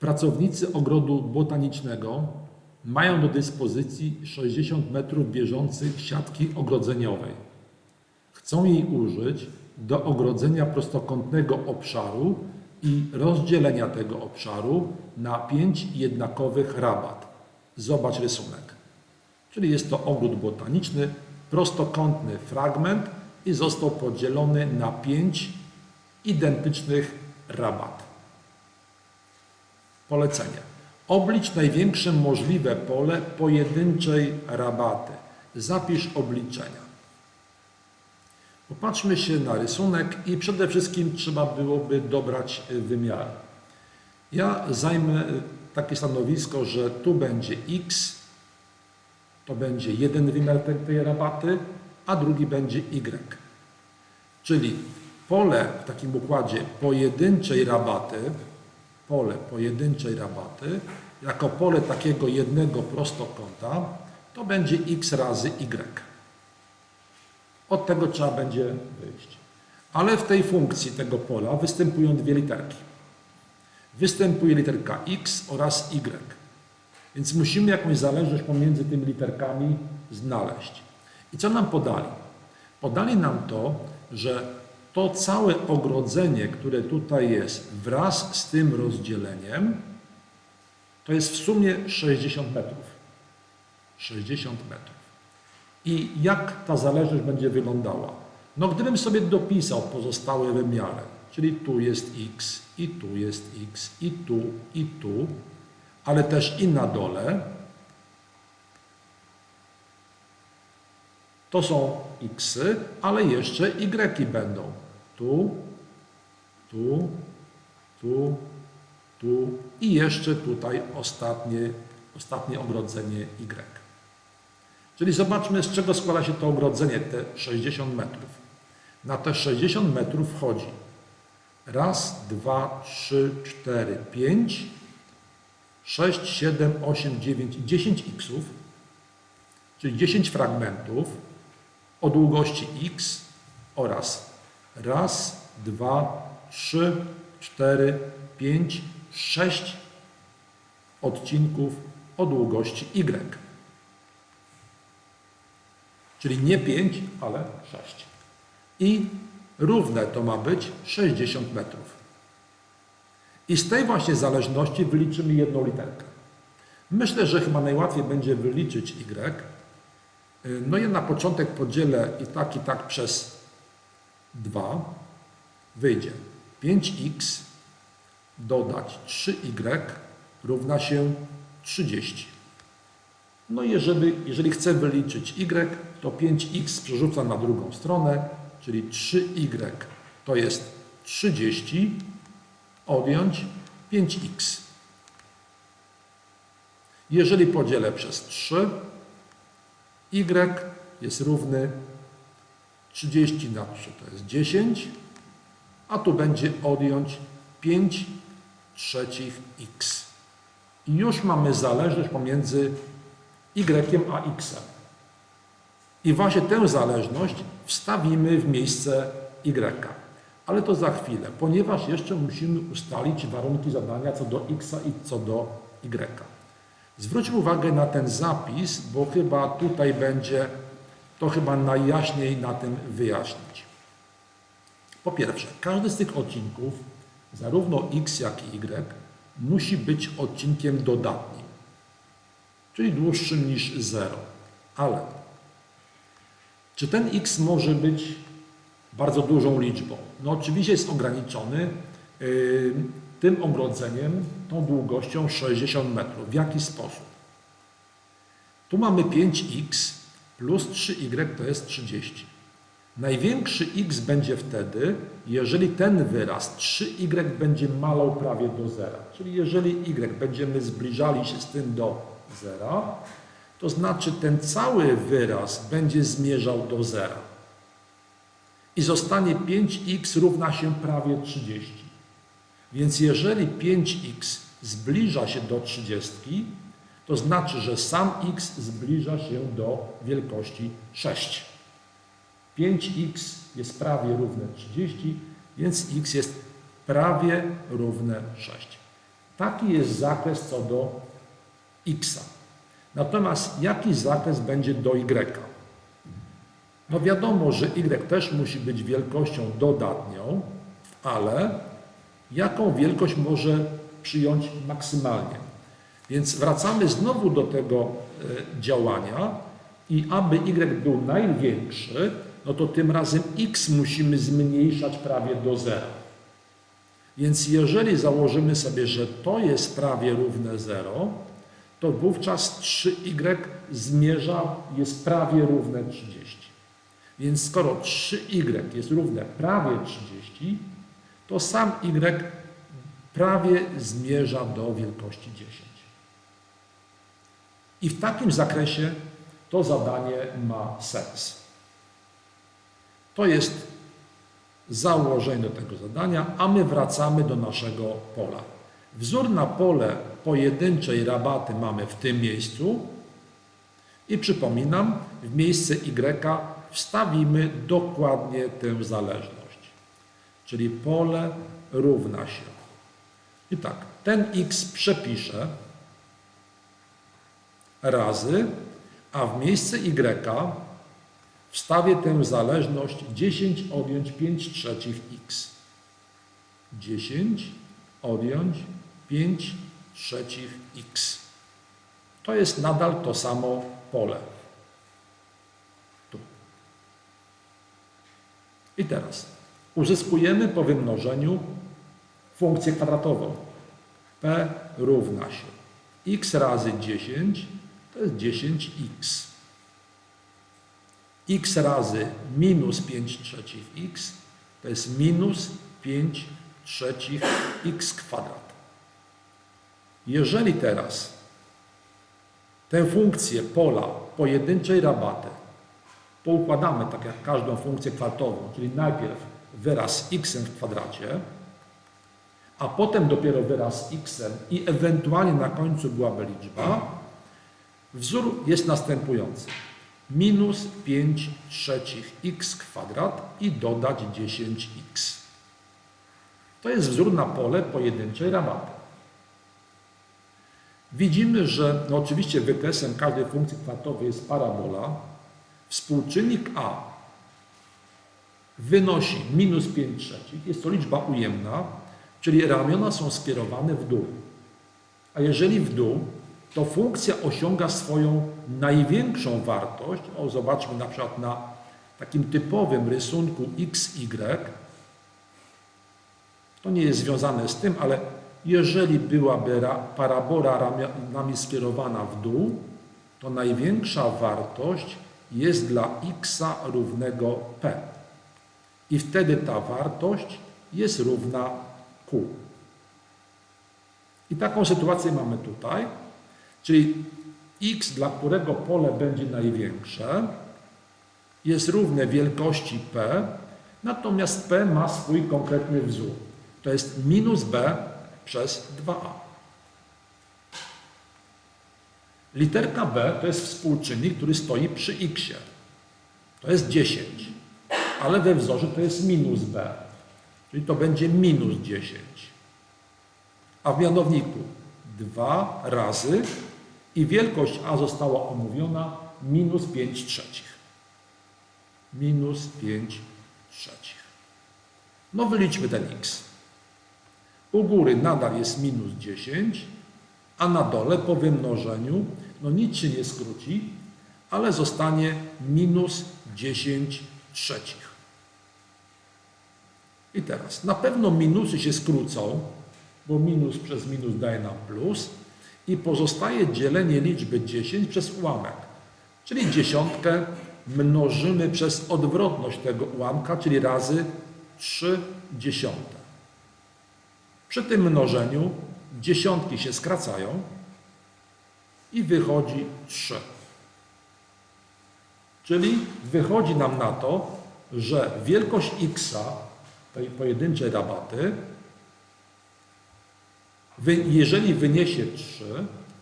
Pracownicy ogrodu botanicznego mają do dyspozycji 60 metrów bieżących siatki ogrodzeniowej. Chcą jej użyć do ogrodzenia prostokątnego obszaru i rozdzielenia tego obszaru na pięć jednakowych rabat. Zobacz rysunek. Czyli jest to ogród botaniczny, prostokątny fragment i został podzielony na pięć identycznych rabat. Polecenie. Oblicz największe możliwe pole pojedynczej rabaty. Zapisz obliczenia. Popatrzmy się na rysunek i przede wszystkim trzeba byłoby dobrać wymiary. Ja zajmę takie stanowisko, że tu będzie x, to będzie jeden wymiar tej rabaty, a drugi będzie y. Czyli pole w takim układzie pojedynczej rabaty, pole pojedynczej rabaty, jako pole takiego jednego prostokąta, to będzie x razy y. Od tego trzeba będzie wyjść. Ale w tej funkcji tego pola występują dwie literki. Występuje literka x oraz y. Więc musimy jakąś zależność pomiędzy tymi literkami znaleźć. I co nam podali? Podali nam to, że to całe ogrodzenie, które tutaj jest wraz z tym rozdzieleniem, to jest w sumie 60 metrów. 60 metrów. I jak ta zależność będzie wyglądała? No gdybym sobie dopisał pozostałe wymiary, czyli tu jest x, i tu jest x, i tu, i tu, ale też i na dole, to są xy, ale jeszcze y będą. Tu, tu, tu, tu i jeszcze tutaj ostatnie, ostatnie ogrodzenie y. Czyli zobaczmy, z czego składa się to ogrodzenie, te 60 metrów. Na te 60 metrów wchodzi raz, dwa, trzy, cztery, pięć, sześć, siedem, osiem, dziewięć, dziesięć xów, czyli 10 fragmentów o długości x oraz raz, dwa, trzy, cztery, pięć, sześć odcinków o długości y. Czyli nie 5, ale 6. I równe to ma być 60 metrów. I z tej właśnie zależności wyliczymy jedną literkę. Myślę, że chyba najłatwiej będzie wyliczyć y. No ja na początek podzielę i tak, i tak przez 2. Wyjdzie 5x dodać 3y równa się 30. No i jeżeli, jeżeli chcę wyliczyć y, to 5x przerzucam na drugą stronę, czyli 3y to jest 30, odjąć 5x. Jeżeli podzielę przez 3, y jest równy 30 na 3 to jest 10, a tu będzie odjąć 5 trzecich x. I już mamy zależność pomiędzy y a x. I właśnie tę zależność wstawimy w miejsce y. Ale to za chwilę, ponieważ jeszcze musimy ustalić warunki zadania co do x i co do y. Zwróćmy uwagę na ten zapis, bo chyba tutaj będzie to chyba najjaśniej na tym wyjaśnić. Po pierwsze, każdy z tych odcinków, zarówno x jak i y, musi być odcinkiem dodatnim, czyli dłuższym niż 0. Ale czy ten x może być bardzo dużą liczbą? No oczywiście jest ograniczony yy, tym ogrodzeniem, tą długością 60 metrów. W jaki sposób? Tu mamy 5x plus 3y to jest 30. Największy x będzie wtedy, jeżeli ten wyraz 3y będzie malał prawie do zera. Czyli jeżeli y będziemy zbliżali się z tym do zera, to znaczy ten cały wyraz będzie zmierzał do zera. I zostanie 5x równa się prawie 30. Więc jeżeli 5x zbliża się do 30, to znaczy, że sam x zbliża się do wielkości 6. 5x jest prawie równe 30, więc x jest prawie równe 6. Taki jest zakres co do x. Natomiast jaki zakres będzie do y? No wiadomo, że y też musi być wielkością dodatnią, ale jaką wielkość może przyjąć maksymalnie? Więc wracamy znowu do tego e, działania i aby y był największy, no to tym razem x musimy zmniejszać prawie do zera. Więc jeżeli założymy sobie, że to jest prawie równe 0, to wówczas 3y zmierza, jest prawie równe 30. Więc skoro 3y jest równe prawie 30, to sam y prawie zmierza do wielkości 10. I w takim zakresie to zadanie ma sens. To jest założenie do tego zadania, a my wracamy do naszego pola. Wzór na pole pojedynczej rabaty mamy w tym miejscu i przypominam, w miejsce y wstawimy dokładnie tę zależność. Czyli pole równa się. I tak, ten x przepiszę razy, a w miejsce y wstawię tę zależność 10 odjąć 5 trzecich x. 10 odjąć 5 trzecich x. To jest nadal to samo pole. Tu. I teraz uzyskujemy po wymnożeniu funkcję kwadratową. p równa się x razy 10 to jest 10x. x razy minus 5 trzecich x to jest minus 5 trzecich x kwadrat. Jeżeli teraz tę funkcję pola pojedynczej rabaty poukładamy tak jak każdą funkcję kwadratową, czyli najpierw wyraz x w kwadracie, a potem dopiero wyraz x i ewentualnie na końcu byłaby liczba, wzór jest następujący. Minus 5 trzecich x kwadrat i dodać 10x. To jest wzór na pole pojedynczej rabaty. Widzimy, że no oczywiście wykresem każdej funkcji kwadratowej jest parabola. Współczynnik a wynosi minus 5 trzecich. Jest to liczba ujemna, czyli ramiona są skierowane w dół. A jeżeli w dół, to funkcja osiąga swoją największą wartość. O, zobaczmy na przykład na takim typowym rysunku XY. To nie jest związane z tym, ale jeżeli byłaby parabola ramionami skierowana w dół, to największa wartość jest dla x równego p. I wtedy ta wartość jest równa q. I taką sytuację mamy tutaj, czyli x, dla którego pole będzie największe, jest równe wielkości p, natomiast p ma swój konkretny wzór. To jest minus b przez 2a. Literka b to jest współczynnik, który stoi przy x. To jest 10, ale we wzorze to jest minus b, czyli to będzie minus 10. A w mianowniku 2 razy i wielkość a została omówiona minus 5 trzecich. Minus 5 trzecich. No wyliczmy ten x. U góry nadal jest minus 10, a na dole po wymnożeniu no nic się nie skróci, ale zostanie minus 10 trzecich. I teraz, na pewno minusy się skrócą, bo minus przez minus daje nam plus i pozostaje dzielenie liczby 10 przez ułamek. Czyli dziesiątkę mnożymy przez odwrotność tego ułamka, czyli razy 3 dziesiąte. Przy tym mnożeniu dziesiątki się skracają i wychodzi 3. Czyli wychodzi nam na to, że wielkość x tej pojedynczej rabaty, jeżeli wyniesie 3,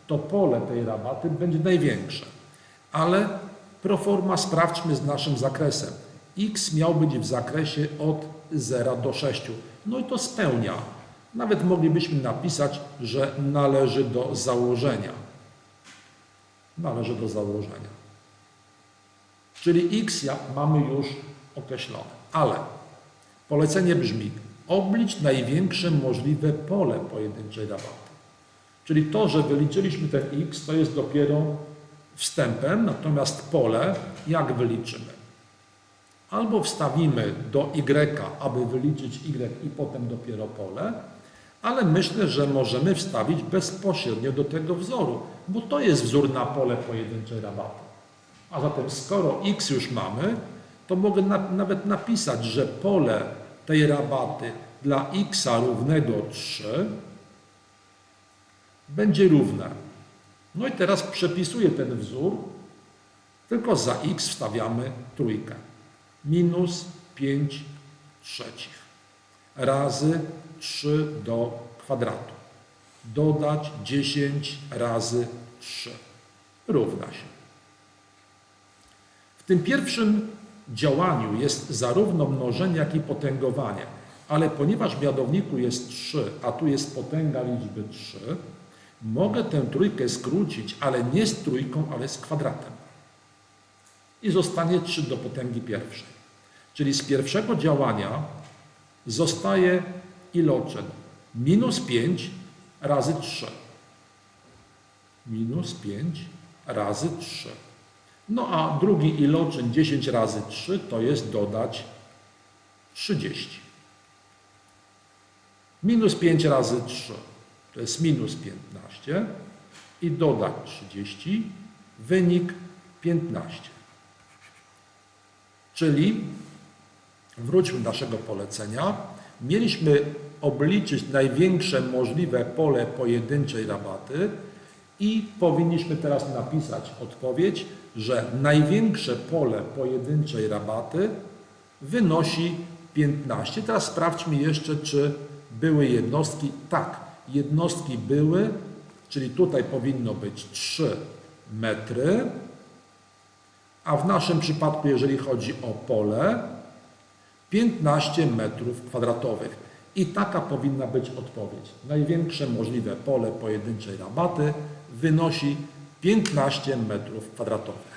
to pole tej rabaty będzie największe. Ale proforma sprawdźmy z naszym zakresem. x miał być w zakresie od 0 do 6. No i to spełnia Nawet moglibyśmy napisać, że należy do założenia. Należy do założenia. Czyli x mamy już określone. Ale polecenie brzmi: oblicz największe możliwe pole pojedynczej rabaty. Czyli to, że wyliczyliśmy ten x, to jest dopiero wstępem, natomiast pole, jak wyliczymy? Albo wstawimy do y, aby wyliczyć y i potem dopiero pole, ale myślę, że możemy wstawić bezpośrednio do tego wzoru, bo to jest wzór na pole pojedynczej rabaty. A zatem skoro x już mamy, to mogę na, nawet napisać, że pole tej rabaty dla x równego 3 będzie równe. No i teraz przepisuję ten wzór, tylko za x wstawiamy trójkę. Minus 5 trzecich razy 3 do kwadratu. Dodać 10 razy 3 równa się. W tym pierwszym działaniu jest zarówno mnożenie, jak i potęgowanie. Ale ponieważ w mianowniku jest 3, a tu jest potęga liczby 3, mogę tę trójkę skrócić, ale nie z trójką, ale z kwadratem. I zostanie 3 do potęgi pierwszej. Czyli z pierwszego działania zostaje iloczyn minus 5 razy 3. Minus 5 razy 3. No a drugi iloczyn 10 razy 3 to jest dodać 30. Minus 5 razy 3 to jest minus 15 i dodać 30, wynik 15. Czyli wróćmy do naszego polecenia. Mieliśmy obliczyć największe możliwe pole pojedynczej rabaty i powinniśmy teraz napisać odpowiedź, że największe pole pojedynczej rabaty wynosi 15. Teraz sprawdźmy jeszcze, czy były jednostki. Tak, jednostki były, czyli tutaj powinno być 3 metry, a w naszym przypadku, jeżeli chodzi o pole, 15 metrów kwadratowych. I taka powinna być odpowiedź. Największe możliwe pole pojedynczej rabaty wynosi 15 metrów kwadratowych.